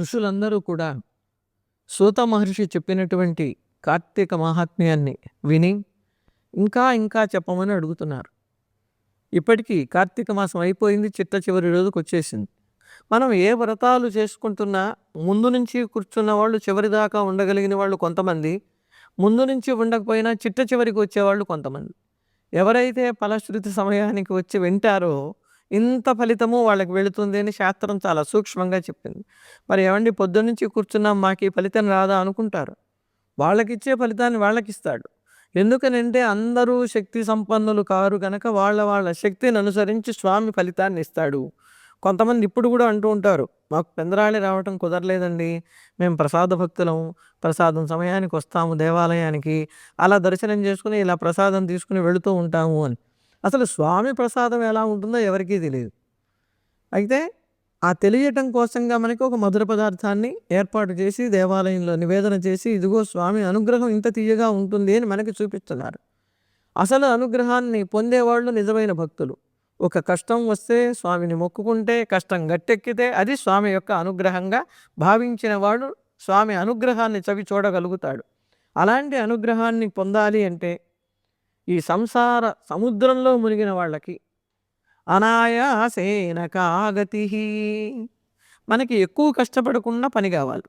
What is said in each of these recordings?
ఋషులందరూ కూడా సూత మహర్షి చెప్పినటువంటి కార్తీక మహాత్మ్యాన్ని విని ఇంకా ఇంకా చెప్పమని అడుగుతున్నారు. ఇప్పటికీ కార్తీక మాసం అయిపోయింది చిట్ట చివరి రోజుకు వచ్చేసింది. మనం ఏ వ్రతాలు చేసుకుంటున్నా ముందు నుంచి కూర్చున్న వాళ్ళు చివరి దాకా ఉండగలిగిన వాళ్ళు కొంతమంది ముందు నుంచి ఉండకపోయినా చిట్ట చివరికి వచ్చేవాళ్ళు కొంతమంది. ఎవరైతే ఫలశ్రుతి సమయానికి వచ్చి వింటారో ఇంత ఫలితము వాళ్ళకి వెళుతుంది అని శాస్త్రం చాలా సూక్ష్మంగా చెప్పింది. మరి ఏమండి పొద్దున్నుంచి కూర్చున్నాం మాకు ఈ ఫలితం రాదా అనుకుంటారు. వాళ్ళకిచ్చే ఫలితాన్ని వాళ్ళకి ఇస్తాడు ఎందుకనంటే అందరూ శక్తి సంపన్నులు కారు కనుక వాళ్ళ వాళ్ళ శక్తిని అనుసరించి స్వామి ఫలితాన్ని ఇస్తాడు. కొంతమంది ఇప్పుడు కూడా అంటూ ఉంటారు మాకు పెందరాళి రావటం కుదరలేదండి మేము ప్రసాద భక్తులం ప్రసాదం సమయానికి వస్తాము దేవాలయానికి అలా దర్శనం చేసుకుని ఇలా ప్రసాదం తీసుకుని వెళుతూ ఉంటాము అని. అసలు స్వామి ప్రసాదం ఎలా ఉంటుందో ఎవరికీ తెలియదు అయితే ఆ తెలియటం కోసంగా మనకి ఒక మధుర పదార్థాన్ని ఏర్పాటు చేసి దేవాలయంలో నివేదన చేసి ఇదిగో స్వామి అనుగ్రహం ఇంత తీయగా ఉంటుంది అని మనకి చూపిస్తున్నారు. అసలు అనుగ్రహాన్ని పొందేవాళ్ళు నిజమైన భక్తులు. ఒక కష్టం వస్తే స్వామిని మొక్కుకుంటే కష్టం గట్టెక్కితే అది స్వామి యొక్క అనుగ్రహంగా భావించిన వాడు స్వామి అనుగ్రహాన్ని చవి చూడగలుగుతాడు అలాంటి అనుగ్రహాన్ని పొందాలి అంటే ఈ సంసార సముద్రంలో మునిగిన వాళ్ళకి అనాయాసేన కాగతి. మనకి ఎక్కువ కష్టపడకుండా పని కావాలి.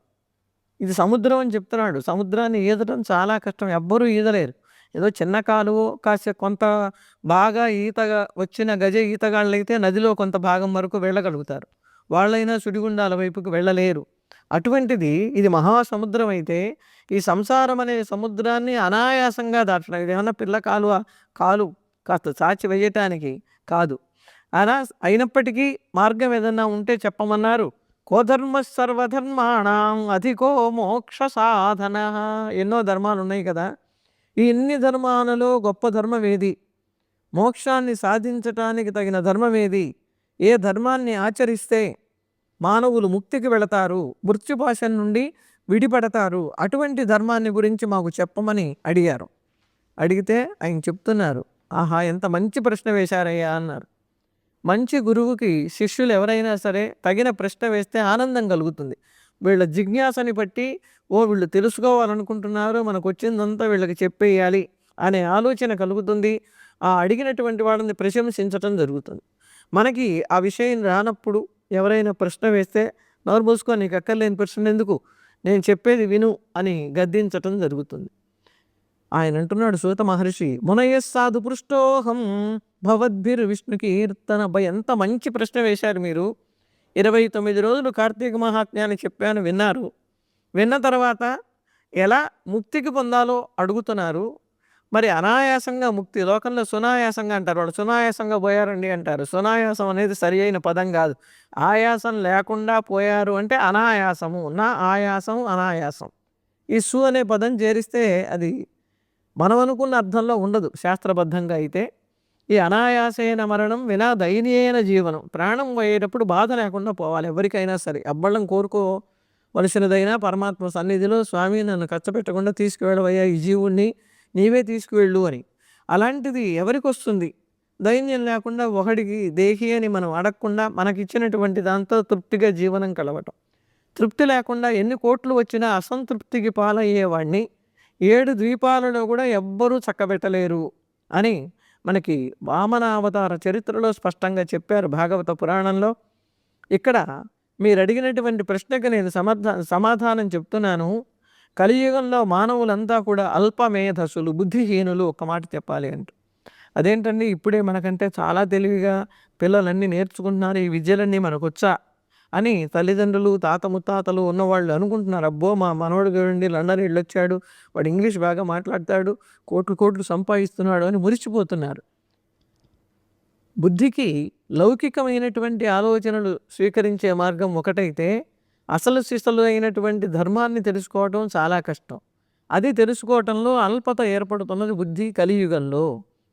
ఇది సముద్రం అని చెప్తున్నాడు. సముద్రాన్ని ఈదడం చాలా కష్టం. ఎవ్వరూ ఈదలేరు. ఏదో చిన్న కాలువ కాస్త కొంత బాగా ఈతగా వచ్చిన గజ ఈతగాళ్ళైతే నదిలో కొంత భాగం వరకు వెళ్ళగలుగుతారు. వాళ్ళైనా సుడిగుండాల వైపుకి వెళ్ళలేరు. అటువంటిది ఇది మహాసముద్రం అయితే ఈ సంసారం అనే సముద్రాన్ని అనాయాసంగా దాటడం. ఇది ఏమన్నా పిల్ల కాలువ కాలు కాస్త చాచి వేయటానికి కాదు. అనా అయినప్పటికీ మార్గం ఏదన్నా ఉంటే చెప్పమన్నారు. కోధర్మ సర్వధర్మాణం అధికో మోక్ష సాధన. ఎన్నో ధర్మాలు ఉన్నాయి కదా. ఈ ఎన్ని ధర్మాలలో గొప్ప ధర్మమేది మోక్షాన్ని సాధించటానికి తగిన ధర్మమేది ఏ ధర్మాన్ని ఆచరిస్తే మానవులు ముక్తికి వెళతారు మృత్యుపాశం నుండి విడిపడతారు. అటువంటి ధర్మాన్ని గురించి మాకు చెప్పమని అడిగారు. అడిగితే ఆయన చెప్తున్నారు ఆహా ఎంత మంచి ప్రశ్న వేశారయ్యా అన్నారు. మంచి గురువుకి శిష్యులు ఎవరైనా సరే తగిన ప్రశ్న వేస్తే ఆనందం కలుగుతుంది. వీళ్ళ జిజ్ఞాసని బట్టి ఓ వీళ్ళు తెలుసుకోవాలనుకుంటున్నారు మనకు వచ్చిందంతా వీళ్ళకి చెప్పేయాలి అనే ఆలోచన కలుగుతుంది. ఆ అడిగినటువంటి వాళ్ళని ప్రశంసించటం జరుగుతుంది. మనకి ఆ విషయం రానప్పుడు ఎవరైనా ప్రశ్న వేస్తే నోరు మూసుకో నీకు అక్కర్లేని ప్రశ్న ఎందుకు? నేను చెప్పేది విను అని గద్దించటం జరుగుతుంది. ఆయన అంటున్నాడు సూత మహర్షి మునయస్సాధు పృష్టోహం భవద్భిర్ విష్ణు కీర్తన భయ ఎంత మంచి ప్రశ్న వేశారు మీరు. ఇరవై తొమ్మిది రోజులు కార్తీక మహాత్మ్యాన్ని చెప్పాను విన్నారు. విన్న తర్వాత ఎలా ముక్తికి పొందాలో అడుగుతున్నారు. మరి అనాయాసంగా ముక్తి లోకంలో సునాయాసంగా అంటారు. వాళ్ళు సునాయాసంగా పోయారండి అంటారు. సునాయాసం అనేది సరి అయిన పదం కాదు. ఆయాసం లేకుండా పోయారు అంటే అనాయాసము. నా ఆయాసం అనాయాసం. ఈ సు అనే పదం చేరిస్తే అది మనం అనుకున్న అర్థంలో ఉండదు శాస్త్రబద్ధంగా అయితే. ఈ అనాయాసైన మరణం వినా దయనీయైన జీవనం. ప్రాణం పోయేటప్పుడు బాధ లేకుండా పోవాలి ఎవరికైనా సరే. అబ్బళ్ళం కోరుకోవలసినదైనా పరమాత్మ సన్నిధిలో స్వామి నన్ను ఖర్చు పెట్టకుండా తీసుకువెళ్ళవయ్యా ఈ జీవుణ్ణి. నీవే తీసుకువెళ్ళు అని. అలాంటిది ఎవరికి వస్తుంది దైన్యం లేకుండా ఒకడికి దేహి అని మనం అడగకుండా మనకిచ్చినటువంటి దాంతో తృప్తిగా జీవనం కలవటం. తృప్తి లేకుండా ఎన్ని కోట్లు వచ్చినా అసంతృప్తికి పాలయ్యేవాడిని ఏడు ద్వీపాలలో కూడా ఎవ్వరూ చక్కబెట్టలేరు అని మనకి వామన అవతార చరిత్రలో స్పష్టంగా చెప్పారు భాగవత పురాణంలో. ఇక్కడ మీరు అడిగినటువంటి ప్రశ్నకు నేను సమర్థ సమాధానం చెప్తున్నాను. కలియుగంలో మానవులంతా కూడా అల్పమేధసులు బుద్ధిహీనులు ఒక మాట చెప్పాలి అంటూ. అదేంటండి? ఇప్పుడే మనకంటే చాలా తెలివిగా పిల్లలన్నీ నేర్చుకుంటున్నారు ఈ విద్యలన్నీ మనకొచ్చా? అని తల్లిదండ్రులు తాత ముత్తాతలు ఉన్నవాళ్ళు అనుకుంటున్నారు. అబ్బో మా మనవడు చూడండి లండన్ వెళ్ళొచ్చాడు వాడు ఇంగ్లీష్ బాగా మాట్లాడతాడు కోట్లు కోట్లు సంపాదిస్తున్నాడు అని మురిచిపోతున్నారు బుద్ధికి లౌకికమైనటువంటి ఆలోచనలు స్వీకరించే మార్గం ఒకటైతే అసలు సిసలు అయినటువంటి ధర్మాన్ని తెలుసుకోవటం చాలా కష్టం. అది తెలుసుకోవటంలో అల్పత ఏర్పడుతున్నది బుద్ధి కలియుగంలో.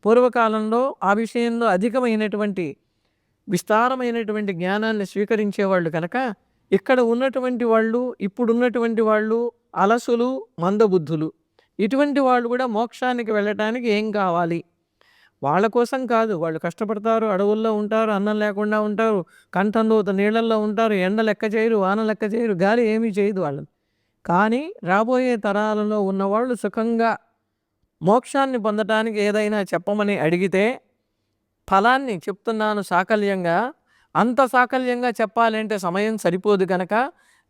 పూర్వకాలంలో ఆ విషయంలో అధికమైనటువంటి విస్తారమైనటువంటి జ్ఞానాన్ని స్వీకరించేవాళ్ళు కనుక ఇక్కడ ఉన్నటువంటి వాళ్ళు ఇప్పుడున్నటువంటి వాళ్ళు అలసులు మందబుద్ధులు. ఇటువంటి వాళ్ళు కూడా మోక్షానికి వెళ్ళటానికి ఏం కావాలి? వాళ్ళ కోసం కాదు. వాళ్ళు కష్టపడతారు అడవుల్లో ఉంటారు అన్నం లేకుండా ఉంటారు కంఠంలో నీళ్ళల్లో ఉంటారు ఎండ లెక్క చేయరు వాన లెక్క చేయరు గాలి ఏమీ చేయదు వాళ్ళని. కానీ రాబోయే తరాలలో ఉన్నవాళ్ళు సుఖంగా మోక్షాన్ని పొందటానికి ఏదైనా చెప్పమని అడిగితే ఫలాన్ని చెప్తున్నాను సాకల్యంగా అంత సాకల్యంగా చెప్పాలంటే సమయం సరిపోదు కనుక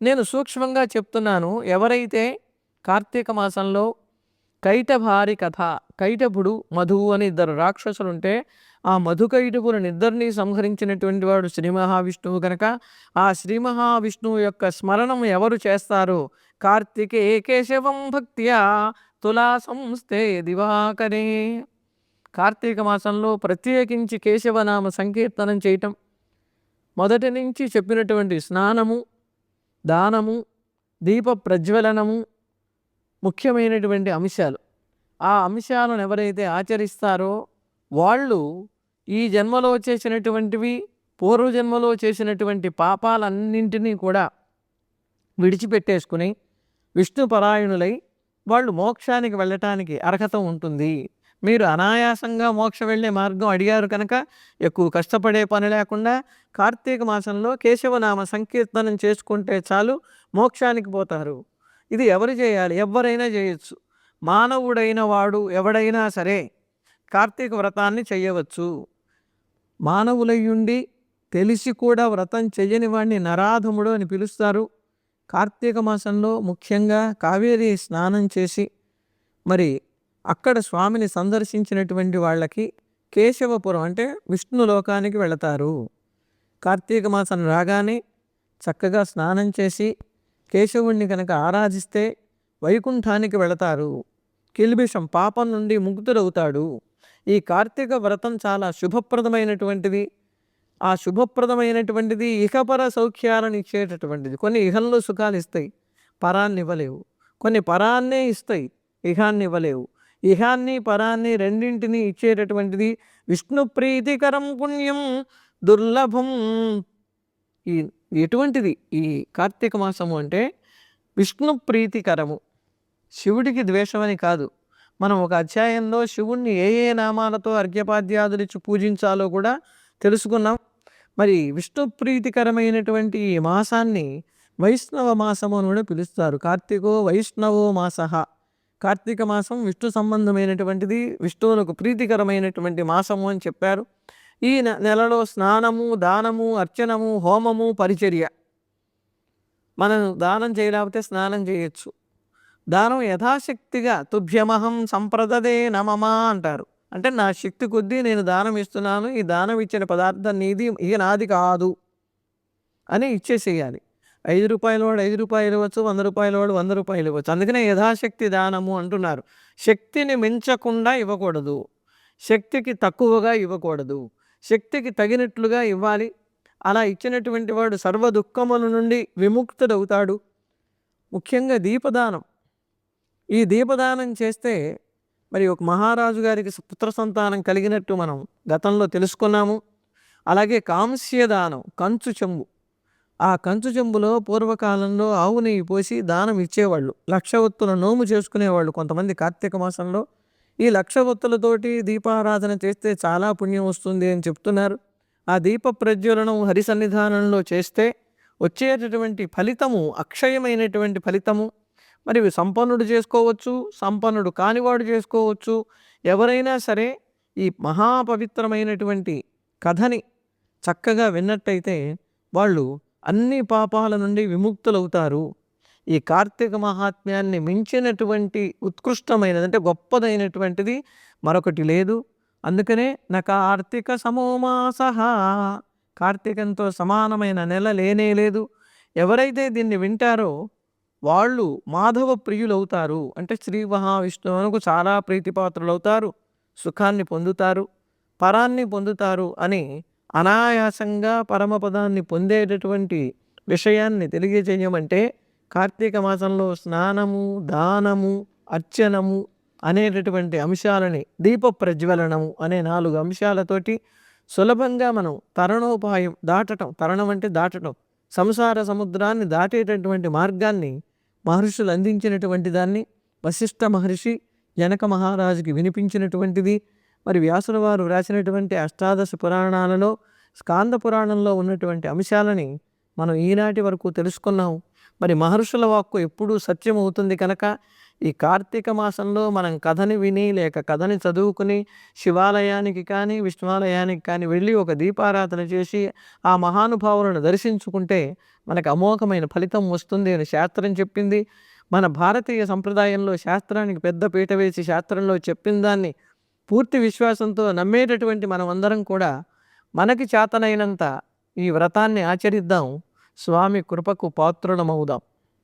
నేను సూక్ష్మంగా చెప్తున్నాను. ఎవరైతే కార్తీక మాసంలో కైటభారి కథ కైటపుడు మధువు అని ఇద్దరు రాక్షసులు ఉంటే ఆ మధుకైటపులను ఇద్దరిని సంహరించినటువంటి వాడు శ్రీ మహావిష్ణువు కనుక ఆ శ్రీ మహావిష్ణువు యొక్క స్మరణం ఎవరు చేస్తారు? కార్తీకే కేశవం భక్త్యా తులా సంస్థే దివాకరే. కార్తీక మాసంలో ప్రత్యేకించి కేశవనామ సంకీర్తనం చేయటం. మొదటి నుంచి చెప్పినటువంటి స్నానము దానము దీప ప్రజ్వలనము ముఖ్యమైనటువంటి అంశాలు. ఆ అంశాలను ఎవరైతే ఆచరిస్తారో వాళ్ళు ఈ జన్మలో చేసినటువంటివి పూర్వజన్మలో చేసినటువంటి పాపాలన్నింటినీ కూడా విడిచిపెట్టేసుకుని విష్ణుపరాయణులై వాళ్ళు మోక్షానికి వెళ్ళటానికి అర్హత ఉంటుంది. మీరు అనాయాసంగా మోక్ష వెళ్ళే మార్గం అడిగారు కనుక ఎక్కువ కష్టపడే పని లేకుండా కార్తీక మాసంలో కేశవనామ సంకీర్తనం చేసుకుంటే చాలు మోక్షానికి పోతారు. ఇది ఎవరు చేయాలి? ఎవరైనా చేయొచ్చు. మానవుడైన వాడు ఎవడైనా సరే కార్తీక వ్రతాన్ని చేయవచ్చు. మానవులయ్యుండి తెలిసి కూడా వ్రతం చెయ్యని వాడిని నరాధముడు అని పిలుస్తారు. కార్తీక మాసంలో ముఖ్యంగా కావేరీ స్నానం చేసి మరి అక్కడ స్వామిని సందర్శించినటువంటి వాళ్ళకి కేశవపురం అంటే విష్ణు లోకానికి వెళతారు. కార్తీక మాసం రాగానే చక్కగా స్నానం చేసి కేశవుణ్ణి కనుక ఆరాధిస్తే వైకుంఠానికి వెళతారు. కిల్బిషం పాపం నుండి ముక్తుడవుతాడు. ఈ కార్తీక వ్రతం చాలా శుభప్రదమైనటువంటిది. ఆ శుభప్రదమైనటువంటిది ఇహపర సౌఖ్యాలను ఇచ్చేటటువంటిది. కొన్ని ఇహంలో సుఖాలు ఇస్తాయి పరాన్ని ఇవ్వలేవు. కొన్ని పరాన్నే ఇస్తాయి ఇహాన్ని ఇవ్వలేవు. ఇహాన్ని పరాన్ని రెండింటిని ఇచ్చేటటువంటిది విష్ణు ప్రీతికరం పుణ్యం దుర్లభం. ఈ ఎటువంటిది ఈ కార్తీక మాసము అంటే విష్ణు ప్రీతికరము. శివుడికి ద్వేషమని కాదు. మనం ఒక అధ్యాయంలో శివుణ్ణి ఏ ఏ నామాలతో అర్ఘ్యపాద్యాదులిచ్చి పూజించాలో కూడా తెలుసుకున్నాం. మరి విష్ణు ప్రీతికరమైనటువంటి ఈ మాసాన్ని వైష్ణవ మాసము అని కూడా పిలుస్తారు. కార్తీకో వైష్ణవో మాస. కార్తీక మాసం విష్ణు సంబంధమైనటువంటిది విష్ణువులకు ప్రీతికరమైనటువంటి మాసము అని చెప్పారు. ఈ నెలలో స్నానము దానము అర్చనము హోమము పరిచర్య. మనం దానం చేయలేకపోతే స్నానం చేయొచ్చు. దానం యథాశక్తిగా తుభ్యమహం సంప్రదదే నమమా అంటారు. అంటే నా శక్తి కొద్దీ నేను దానం ఇస్తున్నాను ఈ దానం ఇచ్చిన పదార్థం నీది ఇక నాది కాదు అని ఇచ్చేసేయాలి. ఐదు రూపాయల వాడు ఐదు రూపాయలు ఇవ్వచ్చు వంద రూపాయల వాడు వంద రూపాయలు ఇవ్వచ్చు. అందుకనే యథాశక్తి దానము అంటున్నారు. శక్తిని మించకుండా ఇవ్వకూడదు. శక్తికి తక్కువగా ఇవ్వకూడదు. శక్తికి తగినట్లుగా ఇవ్వాలి. అలా ఇచ్చినటువంటి వాడు సర్వ దుఃఖముల నుండి విముక్తుడవుతాడు. ముఖ్యంగా దీపదానం. ఈ దీపదానం చేస్తే మరి ఒక మహారాజు గారికి పుత్ర సంతానం కలిగినట్టు మనం గతంలో తెలుసుకున్నాము. అలాగే కాంస్యదానం కంచు చెంబు. ఆ కంచు చెంబులో పూర్వకాలంలో ఆవు నెయ్యి పోసి దానం ఇచ్చేవాళ్ళు. లక్ష ఒత్తుల నోము చేసుకునేవాళ్ళు కొంతమంది కార్తీక మాసంలో. ఈ లక్ష ఒత్తులతోటి దీపారాధన చేస్తే చాలా పుణ్యం వస్తుంది అని చెప్తున్నారు. ఆ దీప ప్రజ్వలనం హరి సన్నిధానంలో చేస్తే వచ్చేటటువంటి ఫలితము అక్షయమైనటువంటి ఫలితము మరి సంపన్నుడు చేసుకోవచ్చు సంపన్నుడు కానివాడు చేసుకోవచ్చు. ఎవరైనా సరే ఈ మహాపవిత్రమైనటువంటి కథని చక్కగా విన్నట్టయితే వాళ్ళు అన్ని పాపాల నుండి విముక్తులవుతారు. ఈ కార్తీక మహాత్మ్యాన్ని మించినటువంటి ఉత్కృష్టమైనది అంటే గొప్పదైనటువంటిది మరొకటి లేదు. అందుకనే నా కార్తీక సమోమాస. కార్తీకంతో సమానమైన నెల లేనే లేదు. ఎవరైతే దీన్ని వింటారో వాళ్ళు మాధవ ప్రియులవుతారు. అంటే శ్రీ మహావిష్ణువునకు చాలా ప్రీతిపాత్రులు అవుతారు సుఖాన్ని పొందుతారు. పరాన్ని పొందుతారు అని అనాయాసంగా పరమపదాన్ని పొందేటటువంటి విషయాన్ని తెలియజేయమంటే కార్తీక మాసంలో స్నానము దానము అర్చనము అనేటటువంటి అంశాలని దీప ప్రజ్వలనము అనే నాలుగు అంశాలతోటి సులభంగా మనం తరణోపాయం దాటటం తరణం అంటే దాటటం సంసార సముద్రాన్ని దాటేటటువంటి మార్గాన్ని మహర్షులు అందించినటువంటి దాన్ని వశిష్ఠ మహర్షి జనక మహారాజుకి వినిపించినటువంటిది. మరి వ్యాసుల వారు రాసినటువంటి అష్టాదశ పురాణాలలో స్కాంద పురాణంలో ఉన్నటువంటి అంశాలని మనం ఈనాటి వరకు తెలుసుకున్నాం. మరి మహర్షుల వాక్కు ఎప్పుడూ సత్యం అవుతుంది కనుక ఈ కార్తీక మాసంలో మనం కథని విని లేక కథని చదువుకుని శివాలయానికి కానీ విష్ణువాలయానికి కానీ వెళ్ళి ఒక దీపారాధన చేసి ఆ మహానుభావులను దర్శించుకుంటే మనకు అమోఘమైన ఫలితం వస్తుంది అని శాస్త్రం చెప్పింది. మన భారతీయ సంప్రదాయంలో శాస్త్రానికి పెద్ద పీట వేసి శాస్త్రంలో చెప్పిన దాన్ని పూర్తి విశ్వాసంతో నమ్మేటటువంటి మనం అందరం కూడా మనకి చేతనైనంత ఈ వ్రతాన్ని ఆచరిద్దాం. స్వామి కృపకు పాత్రులమవుదాం.